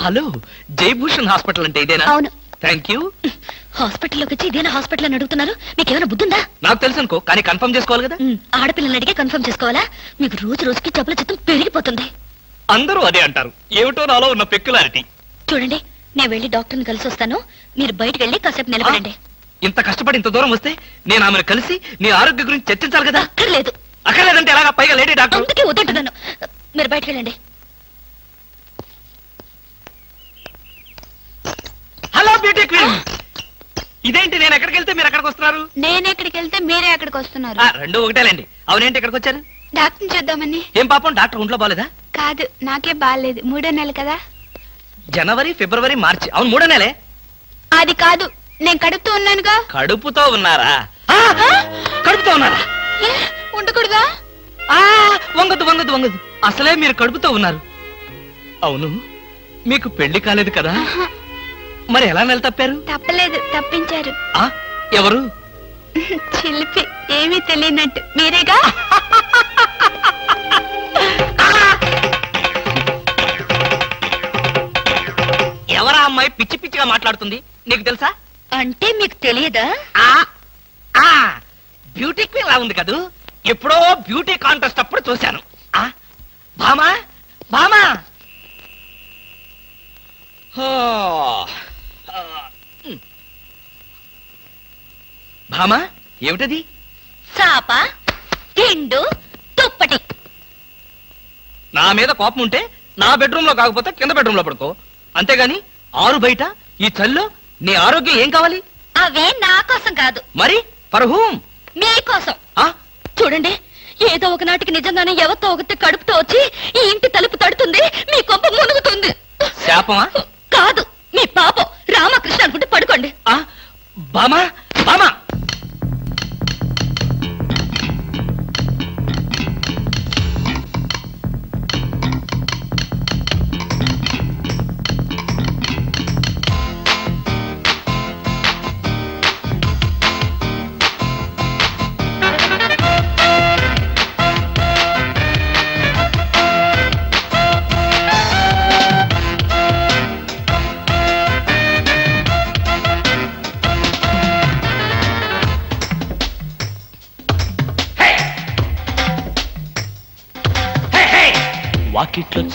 Hello Jayabhushan hospital అంటే ఇదేనా? అవును. థ్యాంక్ యూ హాస్పిటల్లోకి వచ్చి ఇదేనా హాస్పిటల్ అని అడుగుతున్నారు? మీకు ఏమైనా బుద్ధుందా? నాకు తెలుసు అనుకో కానీ కన్ఫర్మ్ చేసుకోవాలి కదా? ఉమ్, ఆడపిల్లని అడిగే కన్ఫర్మ్ చేసుకోవాలా? మీకు రోజు రోజుకి జబ్బుల చిత్తం పెరిగిపోతుంది. అందరూ అదే అంటారు. ఏమిటో నాలో ఉన్న పెక్యులారిటీ. చూడండి నేను వెళ్ళి డాక్టర్ని కలిసి వస్తాను మీరు బయటకు వెళ్ళి కాసేపు నిలబడండి. ఇంత కష్టపడి ఇంత దూరం వస్తే నేను ఆమెను కలిసి నీ ఆరోగ్య గురించి చర్చించాలి కదా? అక్కర్లేదు. అక్కర్లేదంటే ఎలాగా? పైగా లేడీ డాక్టర్. అందుకే వద్దంటున్నాను. మీరు బయటకు వెళ్ళండి. హలో బ్యూటీ క్వీన్ ఇదేంటి నేను ఎక్కడికి వెళ్తే మీరు ఎక్కడికి వస్తున్నారు? నేను ఎక్కడికి వెళ్తే మీరే ఎక్కడికి వస్తున్నారు. ఆ, రెండు ఒకటేలేండి. అవునేంటి ఎక్కడికి వచ్చారు? డాక్టర్ చూద్దామని. ఏం పాపం డాక్టర్ ఒంట్లో బాలేదా? కాదు నాకే బాగాలేదు మూడో నెల కదా? జనవరి ఫిబ్రవరి మార్చి. అవును మూడో నెలే. అది కాదు నేను కడుపుతూ ఉన్నానుగా. కడుపుతో ఉన్నారా? ఆ, కడుపుతో ఉన్నారా? ఏ, ఉండకూడదా? ఆ వంగదు వంగదు వంగదు. అసలే మీరు కడుపుతో ఉన్నారు. అవును మీకు పెళ్ళి కాలేదు కదా? ఆహా, మరి ఎలా నెల తప్పారు? తప్పలేదు తప్పించారు. ఆ ఎవరు? చిలిపి ఏమీ తెలియనట్టు. మీరేగా? ఎవరా అమ్మాయి పిచ్చి పిచ్చిగా మాట్లాడుతుంది? నీకు తెలుసా? అంటే మీకు తెలియదా? ఆ ఆ బ్యూటీ క్వీన్ లా ఉంది కదూ? ఎప్పుడో బ్యూటీ కాంటెస్ట్ అప్పుడు చూశాను. ఆ భామా భామా! హో. ఆ, ఉమ్. భామా ఏమిటది? చాప తిండు తుప్పటి. నా మీద కోపం ఉంటే నా బెడ్రూమ్లో కాకపోతే కింద బెడ్రూమ్లో పడుకో. అంతేగాని ఆరు బయట ఈ చల్లో నీ ఆరోగ్యం ఏం కావాలి? అవే నా కోసం కాదు. మరి ఫర్ హూమ్? మీకోసం ఆ? చూడండి ఏదో ఒక నాటికి నిజంగానే ఎవరితో ఒకటి కడుపుతో వచ్చి ఈ ఇంటి తలుపు తడుతుంది మీ కొంప మునుగుతుంది. శాపమా? కాదు మీ పాపం. రామకృష్ణ అనుకుంటే పడుకోండి. ఆ? బామా? బామా?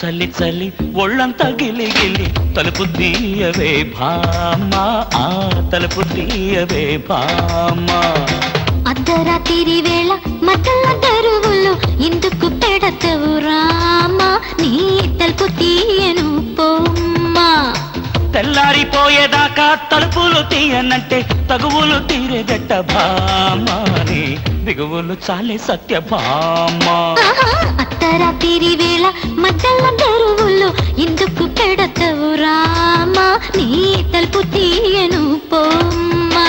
వాకిట్లో చల్లి చల్లి ఒళ్ళంతా గిలి గిలి. తలుపు తీయవే భామా ఆ తలుపు తీయవే భామా. అర్ధరాత్రి వేళ మతల తెరువులు ఇందుకు పెడతవు రామా నీ తలుపు తీయను పో. తెల్లారిపోయేదాకా తలుపులు తీయనంటే తగువులు తీరేదట భామాని. దిగువులు చాలే సత్య భామా. ఆహా, అర్ధరాత్రి వేళ మధ్యల తెరువులు ఎందుకు పెడతవు రామా. నీ తలుపు తీయను పోమ్మా.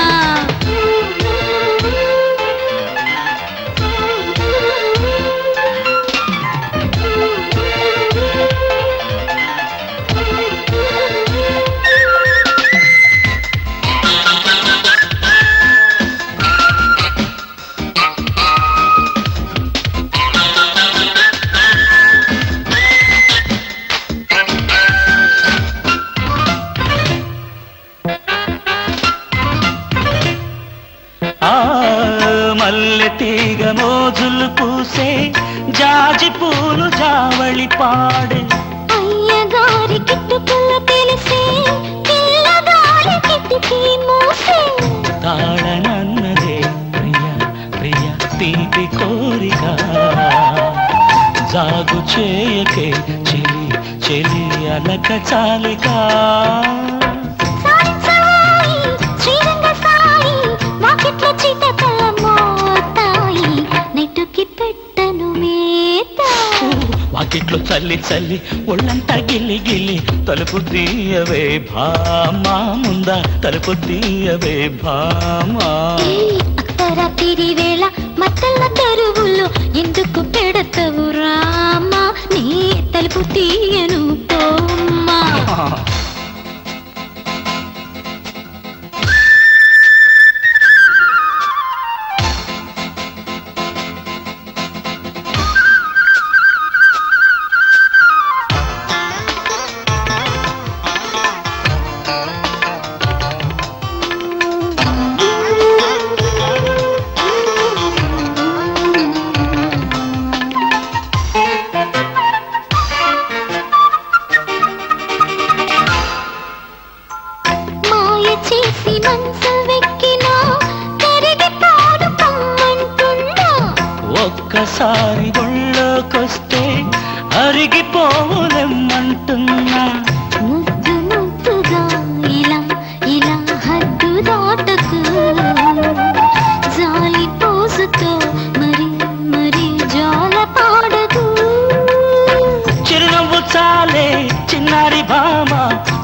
జాగు చేయకే చెలి చెలి అలక సాయి వాకిట్లో చల్లి చల్లి ఒళ్ళంతా గిల్లి గిల్లి తలుపు తీయవే భామా ముందా తలుపు తీయవే భామా. అర్ధరాత్రి వేళ మత్తల తరువులు ఎందుకు పెడతవు రామా? నీ తలుపు తీయను పోమ్మా.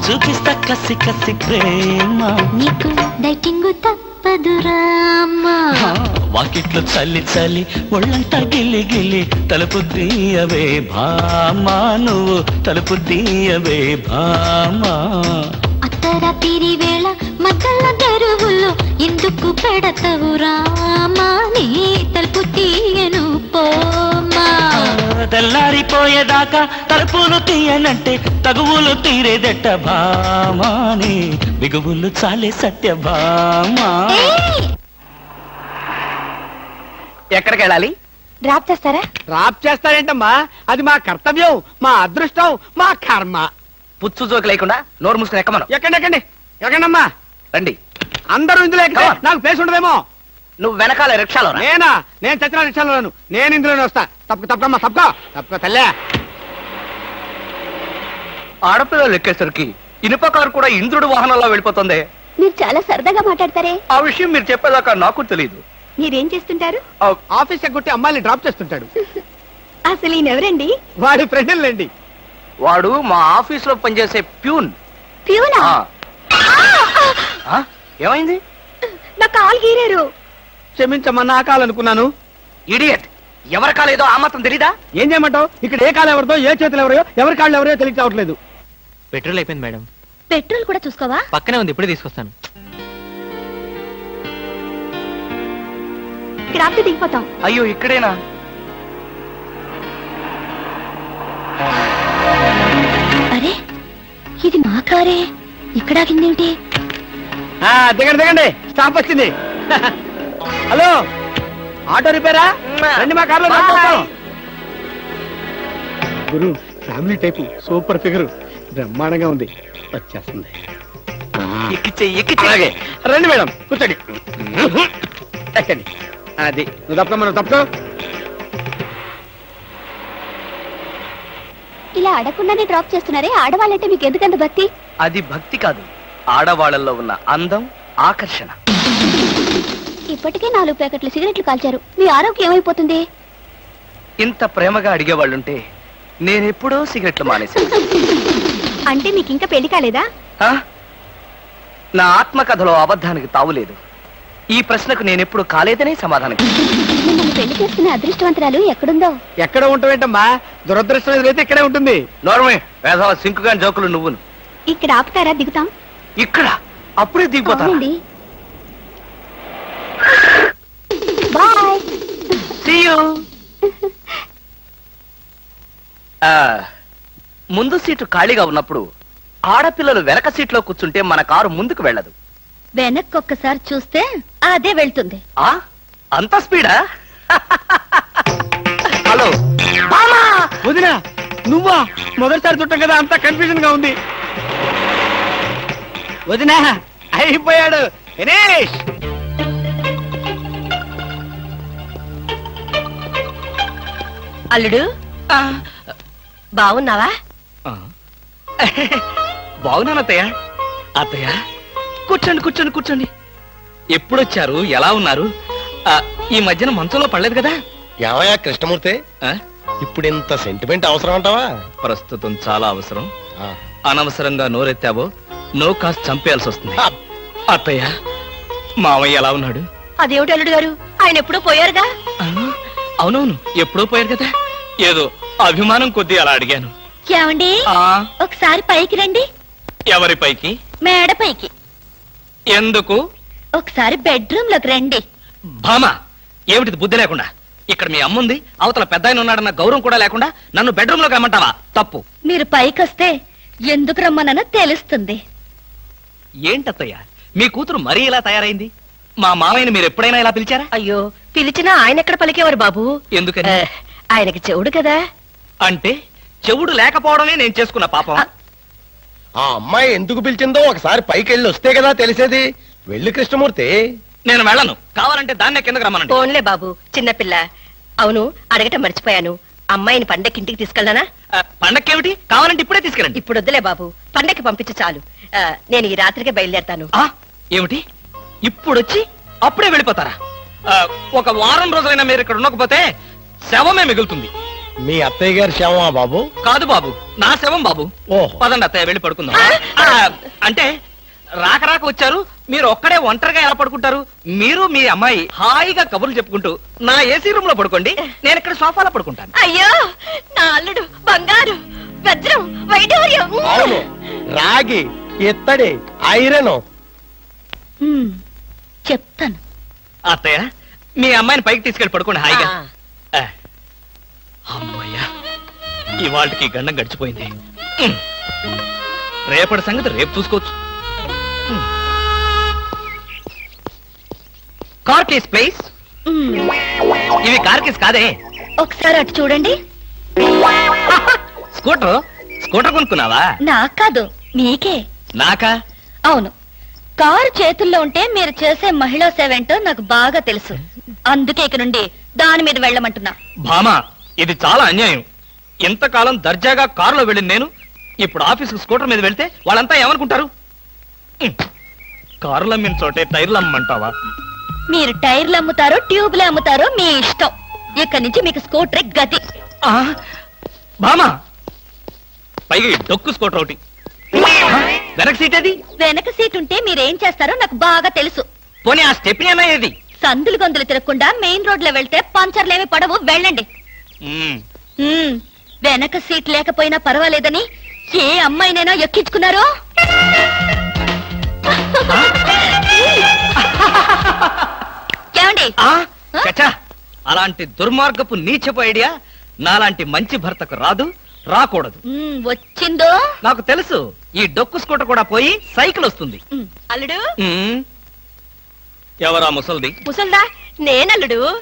చూపిస్తా కసి కసి ప్రేమ. నీకు డైటింగ్ తప్పదురామ్మా వాకిట్లో చల్లి చల్లి ఒళ్ళంతా గిల్లి గిల్లి తలుపు తీయవే భామా నువ్వు తలుపు తీయవే భామా. అత్తరాతిరి వేళ మధ్యల తెరువుల్లో ఎందుకు పెడతవు రామా నీ తలుపు తీయను పోమా. తెల్లారిపోయేదాకా తలుపులు తీయనంటే తగువులు తీరేదెట్ట భామాని బిగువులు చాలే సత్య భామా! ఎక్కడికి వెళ్ళాలి డ్రాప్ చేస్తారా? డ్రాప్ చేస్తారేంటమ్మా? అది మా కర్తవ్యం మా అదృష్టం మా కర్మ. పుచ్చు జోకి లేకుండా నోరు మూసుకుని ఎక్కమను. ఎక్కండి ఎక్కండి ఎక్కండమ్మా. రండి. అందరూ ఇందులో ఎక్కితే. నాకు ప్లేస్ ఉండదేమో? నువ్వు వెనకాల రిక్షాలో రా. నేనా? నేను చచ్చిన రిక్షాలోను నేను ఇందులోనే వస్తా. తప్పక తప్పకమ్మా తప్పక. తప్పక తల్లే. ఆడపిల్లలు ఎక్కేసరికి ఇనుప కారు కూడా ఇంద్రుడు వాహనంలో వెళ్ళిపోతుంది. మీరు చాలా సరదాగా మాట్లాడతారే. ఆ విషయం మీరు చెప్పేదాకా నాకు తెలియదు మీరేం చేస్తుంటారు? ఆఫీస్ ఎగ్గొట్టి అమ్మాయిని డ్రాప్ చేస్తుంటాడు. అసలు ఈయన ఎవరండి? వాడి ఫ్రెండ్లండి. వాడు మా ఆఫీస్లో పనిచేసే ప్యూన్. ప్యూనా? ఆ. ఆ? ఏమైంది? నా కాల్ గీరారు. క్షమించమ్మా నా కాలనుకున్నాను ఇడియట్ ఎవరి కాలేదో ఆ మాత్రం తెలీదా? ఏం చేయమంటావు? ఇక్కడ ఏ కాలు ఎవరితో ఏ చేతులు ఎవరో ఎవరి కాళ్ళు ఎవరో తెలియక రావట్లేదు. పెట్రోల్ అయిపోయింది మేడం. పెట్రోల్ కూడా చూసుకోవా? పక్కనే ఉంది ఇప్పుడే తీసుకొస్తాను. ఇక్కడ ఆపితే దిగిపోతాం. అయ్యో ఇక్కడేనా? అరే ఇది మా కారే. ఇక్కడ ఆగిందేమిటి? దిగండి దిగండి. స్టాప్ వచ్చింది. Hello auto రిపేరా? రండి మా కార్లో. గురు ఫ్యామిలీ టైపు సూపర్ ఫిగర్. బ్రహ్మాండంగా ఉంది. వచ్చేస్తుంది. రండి మేడం. కూర్చోండి. ఎక్కండి. అది నువ్వు తప్ప మనం తప్పుకో. ఇలా అడగకుండానే డ్రాప్ చేస్తున్నారే ఆడవాళ్ళంటే మీకు ఎందుకంత భక్తి? అది భక్తి కాదు. ఆడవాళ్ళల్లో ఉన్న అందం ఆకర్షణ. ఇప్పటికే నాలుగు ప్యాకెట్లు సిగరెట్లు కాల్చారు. మీ ఆరోగ్యం ఏమైపోతుంది? ఇంత ప్రేమగా అడిగేవాళ్ళుంటే నేనెప్పుడో సిగరెట్లు మానేశాను. అంటే మీకు ఇంకా పెళ్ళి కాలేదా? ఆ? నా ఆత్మకథలో అబద్ధానికి తావులేదు ఈ ప్రశ్నకు నేనెప్పుడు కాలేదనే సమాధానం మిమ్మల్ని పెళ్ళి చేసుకునే అదృష్టవంతరాలు ఎక్కడుందో? ఎక్కడ ఉంటావేంటమ్మా? దురదృష్టం ఎదురైతే ఇక్కడే ఉంటుంది. నోర్మే వేసవ సింకుగా జోకులు నువ్వును. ఇక్కడ ఆపుతారా దిగుతాం? ఇక్కడ. అప్పుడే దిగిపోతా అవునండి. బాయ్. See you. ఆ, ముందు సీటు ఖాళీగా ఉన్నప్పుడు ఆడపిల్లలు వెనక సీట్లో కూర్చుంటే మన కారు ముందుకు వెళ్ళదు. వెనక్కి ఒక్కసారి చూస్తే అదే వెళ్తుంది. ఆ? అంత స్పీడా? హలో. వదినా నువ్వా? మొదటిసారి చుట్టం కదా అంత కన్ఫ్యూజన్గా ఉంది. వదినా అయిపోయాడు. దినేష్ అల్లుడు బాగున్నావా బాగున్నాను అత్తయ్య. అత్తయ్య కూర్చోండి కూర్చోండి కూర్చోండి. ఎప్పుడొచ్చారు? ఎలా ఉన్నారు? ఆ, ఈ మధ్యన మంచంలో పడలేదు కదా? ఏమయ్యా కృష్ణమూర్తి? ఆ, ఇప్పుడు ఇంత సెంటిమెంట్ అవసరం అంటావా? ప్రస్తుతం చాలా అవసరం. ఆ, అనవసరంగా నోరెత్తావో? నో కాస్త చంపేయాల్సి వస్తుంది. అత్తయ్య మావయ్య ఎలా ఉన్నాడు? అదేమిటి అల్లుడు గారు? ఆయన ఎప్పుడూ పోయారుగా? అవునవును ఎప్పుడో పోయారు కదా. ఏదో అభిమానం కొద్దీ అలా అడిగాను. ఏమండి? ఆ ఒకసారి పైకి రండి. ఎవరి పైకి? మేడ పైకి. ఎందుకు? ఒకసారి బెడ్రూమ్లోకి రండి. భామ ఏమిటిది బుద్ధి లేకుండా? ఇక్కడ మీ అమ్ముంది అవతల పెద్ద ఆయన ఉన్నాడన్న గౌరవం కూడా లేకుండా నన్ను బెడ్రూమ్లోకి రమ్మంటావా? తప్పు. మీరు పైకి వస్తే ఎందుకు రమ్మనో తెలుస్తుంది. ఏంటత్తయ్య? మీ కూతురు మరీ ఇలా తయారైంది? మా మామయ్యని మీరు ఎప్పుడైనా ఇలా పిలిచారా? అయ్యో పిలిచినా ఆయన ఎక్కడ పలికేవారు బాబు? ఎందుకని? ఆ, ఆయనకి చెవుడు కదా? అంటే చెవుడు లేకపోవడమే నేను చేసుకున్న పాపం. ఆ అమ్మాయి ఎందుకు పిలిచిందో ఒకసారి పైకి వెళ్ళి వస్తే కదా తెలిసేది. వెళ్ళి కృష్ణమూర్తి. నేను వెళ్ళను. కావాలంటే దాన్నే కిందకు రమ్మనండి. ఫోన్లే బాబు చిన్నపిల్ల అవును అడగటం మర్చిపోయాను. అమ్మాయిని పండక్కి ఇంటికి తీసుకెళ్ళనా? ఆ, పండక్కేమిటి? కావాలంటే ఇప్పుడే తీసుకెళ్ళండి. ఇప్పుడు వద్దులే బాబు పండక్కి పంపించు చాలు. ఆ, నేను ఈ రాత్రికే బయలుదేరతాను. ఆ, ఏమిటి? ఇప్పుడొచ్చి అప్పుడే వెళ్ళిపోతారా? ఆ, ఒక వారం రోజులైనా మీరు ఇక్కడ ఉండకపోతే శవమే మిగులుతుంది. మీ అత్తయ్య గారి శవమా బాబు? కాదు బాబు నా శవం బాబు. ఓహో. పదండి అత్తయ్య వెళ్ళి పడుకుందాం. ఆ, అంటే రాక రాక వచ్చారు మీరు ఒక్కడే ఒంటరిగా ఎలా పడుకుంటారు? మీరు మీ అమ్మాయి హాయిగా కబుర్లు చెప్పుకుంటూ నా ఏసీ రూమ్లో పడుకోండి నేను ఇక్కడ సోఫాలో పడుకుంటాను. అయ్యో నా అల్లుడు బంగారు వజ్రం వైడూర్యం అవును రాగి. ఇత్తడి ఐరన్. హ్మ్, చెప్తాను. అత్తయ్య మీ అమ్మాయిని పైకి తీసుకెళ్ళి పడుకోండి హాయిగా. ఆ. అమ్మయ్యా ఇవాళకి గండం గడిచిపోయింది. ఉమ్. రేపటి సంగతి రేపు చూసుకోవచ్చు. కార్ కేస్ ప్లేస్ ఇవి కార్ కేస్ కాదే. ఒకసారి అటు చూడండి. Scooter scooter కొనుక్కున్నావా? నాకు కాదు మీకే. నాకా? అవును. కారు చేతుల్లో ఉంటే మీరు చేసే మహిళా సేవ ఏంటో నాకు బాగా తెలుసు. అందుకే ఇక నుండి దాని మీద వెళ్ళమంటున్నా. భామా ఇది చాలా అన్యాయం. ఇంతకాలం దర్జాగా కారులో వెళ్ళిన నేను. ఇప్పుడు ఆఫీస్కి స్కూటర్ మీద వెళ్తే వాళ్ళంతా ఏమనుకుంటారు? ఉమ్. కారులు అమ్మిన చోటే టైర్లు అమ్మంటావా మీరు టైర్లు అమ్ముతారో ట్యూబ్లు అమ్ముతారో మీ ఇష్టం. ఇక్కడి నుంచి మీకు స్కూటర్ గతి. ఆ, భామా పైగా ఈ డొక్కు స్కూటర్ ఒకటి. ఆ, వెనక సీట్ అది? వెనక సీట్ ఉంటే మీరేం చేస్తారో నాకు బాగా తెలుసు. పోనీ ఆ అన్నా ఏది? సందులు గొంతులు తిరగకుండా మెయిన్ రోడ్లో వెళ్తే పంచర్లేమి పడవు వెళ్ళండి. ఉమ్, వెనక సీట్ లేకపోయినా పర్వాలేదని ఏ అమ్మాయినైనా ఎక్కించుకున్నారో? ఏమండి? ఆ, చచ్చా అలాంటి దుర్మార్గపు నీచపు ఐడియా నాలాంటి మంచి భర్తకు రాదు రాకూడదు. ఉమ్, వచ్చిందో? నాకు తెలుసు. ఈ డొక్కు స్కూటర్ కూడా పోయి సైకిల్ వస్తుంది. అల్లుడు? ఉమ్. ఎవరా ముసల్ది? ముసల్దా? నేనల్లుడు.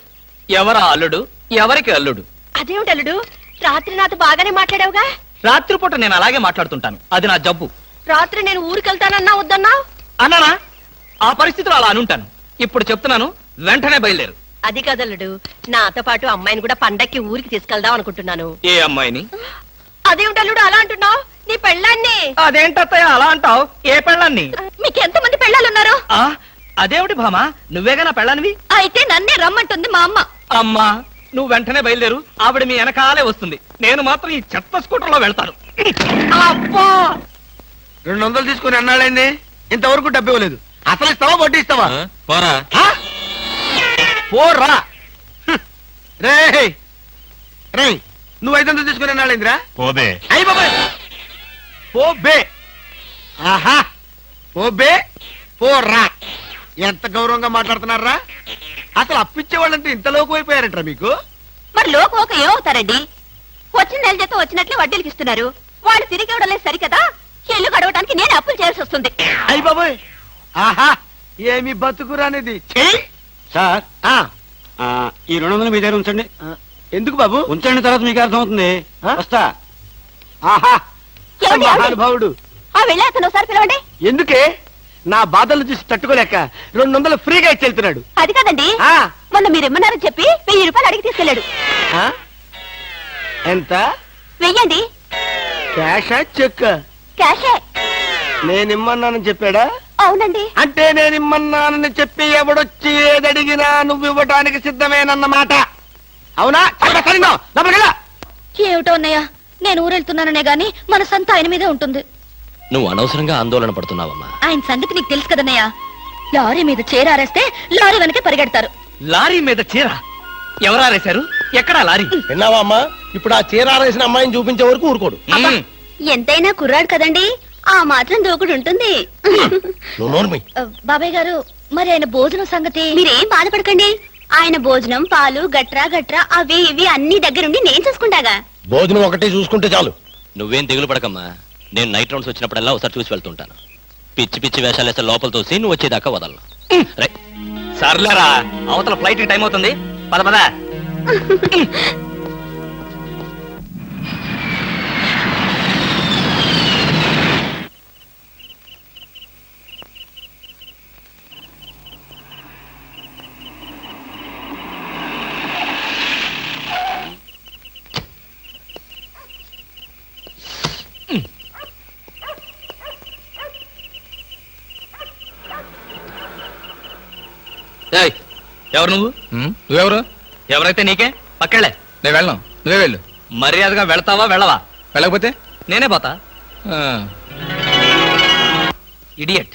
ఎవరా అల్లుడు? ఎవరికి అల్లుడు? అదేమిటి అల్లుడు? రాత్రి నాతో బాగానే మాట్లాడావుగా? రాత్రిపూట నేను అలాగే మాట్లాడుతుంటాను. అది నా జబ్బు. రాత్రి నేను ఊరికెళ్తానన్నా వద్దన్నా? అన్నానా? ఆ పరిస్థితిలో అలా అనుంటాను. ఇప్పుడు చెప్తున్నాను వెంటనే బయలుదేరు. అది కదల్లుడు. నాతో పాటు అమ్మాయిని కూడా పండక్కి ఊరికి తీసుకెళ్దాం అనుకుంటున్నాను. ఏ అమ్మాయిని? అదేమిటి అల్లుడు అలా అంటున్నావు? నీ పెళ్ళాన్ని. అదేంటత్తయ్య అలా అంటావు? ఏ పెళ్ళాన్ని? మీకు ఎంతమంది పెళ్ళాలున్నారు? ఆ అదేమిటి భామా? నువ్వేగా నా పెళ్ళానివి? అయితే నన్నే రమ్మంటుంది మా అమ్మ. అమ్మా నువ్వు వెంటనే బయలుదేరు. ఆవిడ మీ వెనకాలే వస్తుంది. నేను మాత్రం ఈ చెత్త స్కూటర్లో వెళ్తాను. అబ్బా! రెండు వందలు తీసుకుని అన్నాళ్ళైంది ఇంతవరకు డబ్బు ఇవ్వలేదు. అసలు ఇస్తావా వడ్డీ ఇస్తావా? పోరా. ఆ? పోరా. హ్మ్. రేయ్ రేయ్ నువ్వు ఐదు వందలు తీసుకుని అన్నాళ్ళైందిరా పోబే అయ్యి బాబాయ్! పో బే ఆహా పో బే పోరా. ఎంత గౌరవంగా మాట్లాడుతున్నారా? అసలు అప్పిచ్చే వాళ్ళంటే ఇంత లోకు అయిపోయారంటారా మీకు? మరి లోకం ఒక ఏమవుతారండి? వచ్చిన నెల జీతం వచ్చినట్లే వడ్డీలకి ఇస్తున్నారు. వాళ్ళు తిరిగి ఇవ్వడం లేదు సరికదా? ఇల్లు గడవడానికి నేను అప్పులు చేయాల్సి వస్తుంది. అయ్యి బాబాయ్. ఆహా ఏమి బతుకురానిది సార్ ఆ, ఆ, ఈ రెండు వందలు మీ దగ్గర ఉంచండి. ఎందుకు బాబు? ఉంచండి తర్వాత మీకు అర్థమవుతుంది. ఆ? వస్తా. ఆహా? మహానుభావుడు. ఆ వెళ్ళి అతను ఒకసారి పిలవండి. ఎందుకే? నా బాధలు చూసి తట్టుకోలేక రెండు వందలు ఫ్రీగా ఇచ్చి వెళ్తున్నాడు అది కాదండి. ఆ, మొన్న మీరు ఇమ్మన్నారని చెప్పి వెయ్యి రూపాయలు అడిగి తీసుకెళ్ళాడు. ఆ? ఎంత? వెయ్యండి. క్యాషా చెక్ క్యాషే. నేనిమ్మన్నానని చెప్పాడా? అవునండి. అంటే నేనిమ్మన్నానని చెప్పి ఎవడొచ్చి ఏదడిగినా నువ్వు ఇవ్వటానికి సిద్ధమేనన్నమాట. అవునా? సరిగ్గా. లోపలికెళ్ళు. ఏమిటో అన్నయ్య? నేను ఊరెళ్తున్నాననే గాని మనసంతా ఆయన మీదే ఉంటుంది. నువ్వు అనవసరంగా ఆందోళన పడుతున్నావమ్మా. ఆయన సంగతి నీకు తెలుసు కదన్నయ్య. లారీ మీద చేరారేస్తే లారీ వెనకే పరిగెడతారు. లారీ మీద చీర? ఎవరా రాశారు ఎక్కడా లారీ? విన్నావా అమ్మా? ఇప్పుడు ఆ చీర ఆరేసిన అమ్మాయిని చూపించే వరకు ఊరుకోడు. ఎంతైనా కుర్రాడు కదండి. ఆ మాత్రం దూకుడు ఉంటుంది. నువ్వు నోర్మి ఆ, బాబాయ్ గారు మరి ఆయన భోజనం సంగతి? మీరేం బాధపడకండి. ఆయన భోజనం పాలు గట్రా గట్రా అవి ఇవి అన్ని దగ్గరుండి నేను చూసుకుంటాగా. భోజనం ఒకటే చూసుకుంటే చాలు. నువ్వేం దిగులు పడకమ్మా. నేను నైట్ రౌండ్స్ వచ్చినప్పుడల్లా ఒకసారి చూసి వెళ్తుంటాను. పిచ్చి పిచ్చి వేషాలు వేస్తే లోపల తోసి నువ్వు వచ్చేదాకా వదలను. సర్లేరా అవతల ఫ్లైట్ టైం అవుతుంది. పద పద. ఎవరు నువ్వు? నువ్వెవరు? ఎవరైతే నీకే? పక్కెళ్ళే. నేను వెళ్ళను. నువ్వే వెళ్ళు. మర్యాదగా వెళ్తావా వెళ్ళవా? వెళ్ళకపోతే? నేనే పోతా. ఇడియట్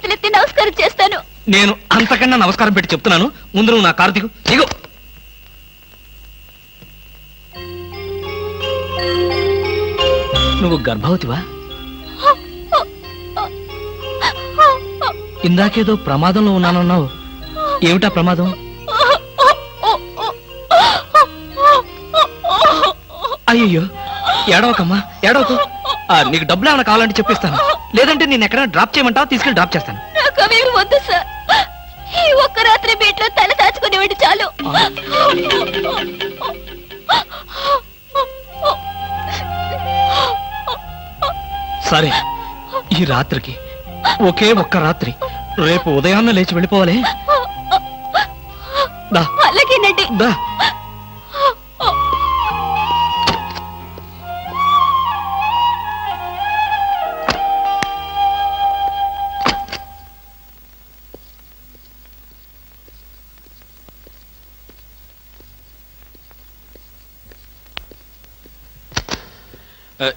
నమస్కారం చేస్తాను. నేను అంతకన్నా నమస్కారం పెట్టి చెప్తున్నాను. ముందు నువ్వు నా కారు దిగు. దిగు. నువ్వు గర్భవతివా? ఇందాకేదో ప్రమాదంలో ఉన్నానన్నావు. ఏమిటా ప్రమాదం? అయ్యయ్యో ఏడవకమ్మా ఏడవకు. నీకు డబ్బులు ఏమైనా కావాలంటే చెప్పిస్తాను. లేదంటే నేను ఎక్కడైనా డ్రాప్ చేయమంటావా? తీసుకెళ్ళి డ్రాప్ చేస్తాను. వద్దు సార్. ఈ ఒక్క రాత్రి బీట్లో తల దాచుకునేవాడి చాలు. సరే ఈ రాత్రికి ఒకే ఒక్క రాత్రి రేపు ఉదయాన్న లేచి వెళ్ళిపోవాలి. అలాగేనండి. దా.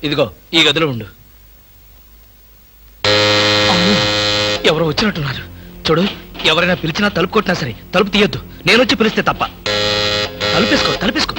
ఇదిగో ఈ గదిలో ఉండు. ఎవరు ఎవరో వచ్చినట్టున్నారు. చూడు ఎవరైనా పిలిచినా తలుపు కొట్టినా సరే తలుపు తీయొద్దు. నేను వచ్చి పిలిస్తే తప్ప. తలుపేసుకో తలుపేసుకో.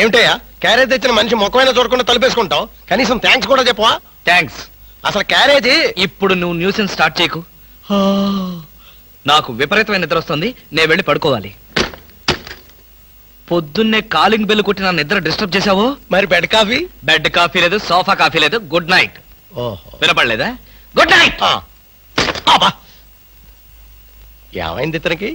ఏమిటయ్యా? క్యారేజ్ తెచ్చిన మనిషి ముఖమైనా చూడకుండా తలుపేసుకుంటావు? కనీసం థ్యాంక్స్ కూడా చెప్పవా? థ్యాంక్స్ అసలు క్యారేజీ? ఇప్పుడు నువ్వు న్యూసెన్స్ స్టార్ట్ చేయకు. నాకు విపరీతమైన నిద్ర వస్తుంది. నేను వెళ్ళి పడుకోవాలి. పొద్దున్నే కాలింగ్ బెల్ కొట్టి నా నిద్ర డిస్టర్బ్ చేశావో? మరి బెడ్ కాఫీ? బెడ్ కాఫీ లేదు సోఫా కాఫీ లేదు. గుడ్ నైట్ వినపడలేదా? గుడ్ నైట్ ఏమైంది ఇతనికి?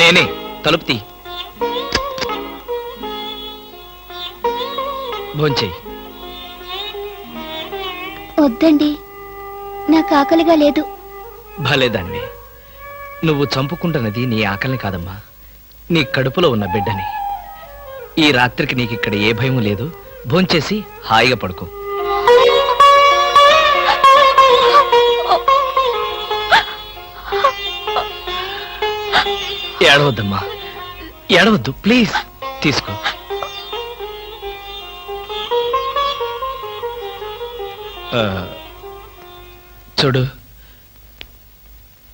నేనే తలుపు తీ. భోంచేయి. వద్దండి నాకు ఆకలిగా లేదు. భలేదాన్ని నువ్వు చంపుకుంటున్నది నీ ఆకలిని కాదమ్మా. నీ కడుపులో ఉన్న బిడ్డని. ఈ రాత్రికి నీకు ఇక్కడ ఏ భయం లేదు. భోంచేసి హాయిగా పడుకో. ఏడవద్దమ్మా. ఏడవద్దు. ప్లీజ్ తీసుకో. ఆ, చూడు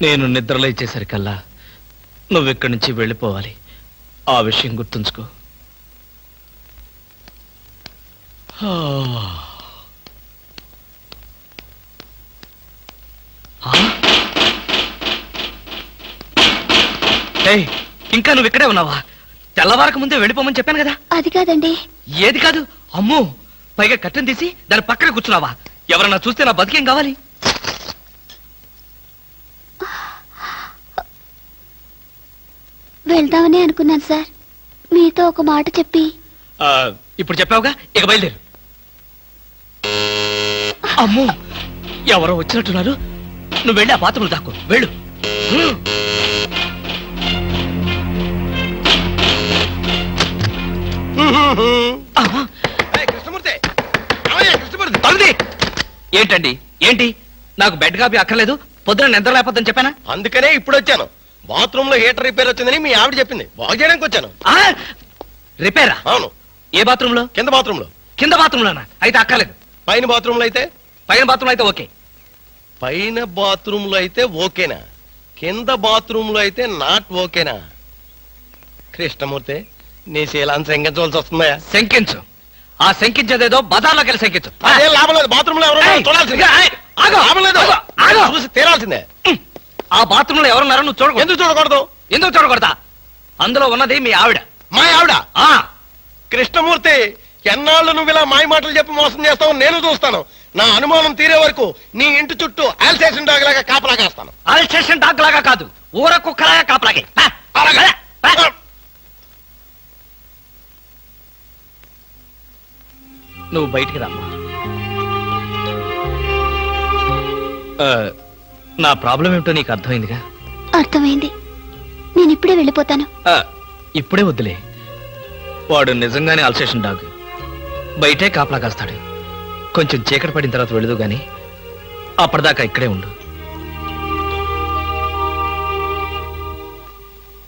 నేను నిద్రలో ఇచ్చేసరికల్లా నువ్వు ఇక్కడి నుంచి వెళ్ళిపోవాలి. ఆ విషయం గుర్తుంచుకో ఆ. ఆ? ఏయ్ ఇంకా నువ్వు ఇక్కడే ఉన్నావా? తెల్లవారక ముందే వెళ్ళిపోమని చెప్పాను కదా. అది కాదండి. ఏది కాదు? అమ్మో పైగా కట్టెను తీసి దాని పక్కన కూర్చున్నావా? ఎవరన్నా చూస్తే నా బతికేం కావాలి? వెళ్దామని అనుకున్నాను సార్. మీతో ఒక మాట చెప్పి. ఆ, ఇప్పుడు చెప్పావుగా? ఇక బయలుదేరు. అమ్మో ఎవరో వచ్చినట్టున్నారు. నువ్వు వెళ్ళి ఆ బాత్రూమ్ దాక్కు. వెళ్ళు. కృష్ణమూర్తి. ఏమయ్యా, కృష్ణమూర్తి తలుది. ఏంటండి? ఏంటి? నాకు బెడ్ కాపీ అక్కర్లేదు. పొద్దున నిద్ర లేకపోద్దని చెప్పానా? అందుకనే ఇప్పుడు వచ్చాను. బాత్రూమ్లో హీటర్ రిపేర్ వచ్చిందని మీ ఆవిడ చెప్పింది. బాగు చేయడానికి వచ్చాను. ఆ, రిపేరా? అవును. ఏ బాత్రూమ్లో కింద బాత్రూమ్లో కింద బాత్రూమ్ లోనా అయితే అక్కర్లేదు. పైన బాత్రూమ్లో అయితే? పైన బాత్రూమ్ అయితే ఓకే. పైన బాత్రూమ్లో అయితే ఓకేనా? కింద బాత్రూమ్లో అయితే నాట్ ఓకేనా? కృష్ణమూర్తి నీ శీలాన్ని శంకించవలసి వస్తుందా శంకించు. ఆ శంకించేదేదో బజార్లోకి వెళ్ళి శంకించు. అదే లాభం లేదు బాత్రూమ్లో ఎవరు ఏయ్, చూడాల్సిందే ఏయ్, ఆగు, లాభం లేదు. ఆగు, ఆగు. చూసి తీరాల్సిందే. ఆ బాత్రూమ్లో ఎవరున్నారో నువ్వు చూడకూడదు. ఎందుకు చూడకూడదు? ఎందుకు చూడకూడదా? అందులో ఉన్నది మీ ఆవిడ. మా ఆవిడ? ఆ. కృష్ణమూర్తి ఎన్నాళ్ళు నువ్వు ఇలా మాయ మాటలు చెప్పి మోసం చేస్తావు నేను చూస్తాను. నా అనుమానం తీరే వరకు నీ ఇంటి చుట్టూ ఆల్సేషన్ డాగ్ లాగా కాపలా కాస్తాను. ఆల్ స్టేషన్ డాగ్ లాగా కాదు ఊర కుక్కలాగా కాపలాగే. ఆ, అలాగే. ఆ, నువ్వు బయటికి రామ్మా. నా ప్రాబ్లం ఏమిటో నీకు అర్థమైందిగా? అర్థమైంది. నేను ఇప్పుడే వెళ్ళిపోతాను. ఆ, ఇప్పుడే వద్దులే. వాడు నిజంగానే అల్సేషన్ డాగ్. బయటే కాపలా కాస్తాడు. కొంచెం చీకటి పడిన తర్వాత వెళదు గాని అప్పటిదాకా ఇక్కడే ఉండు.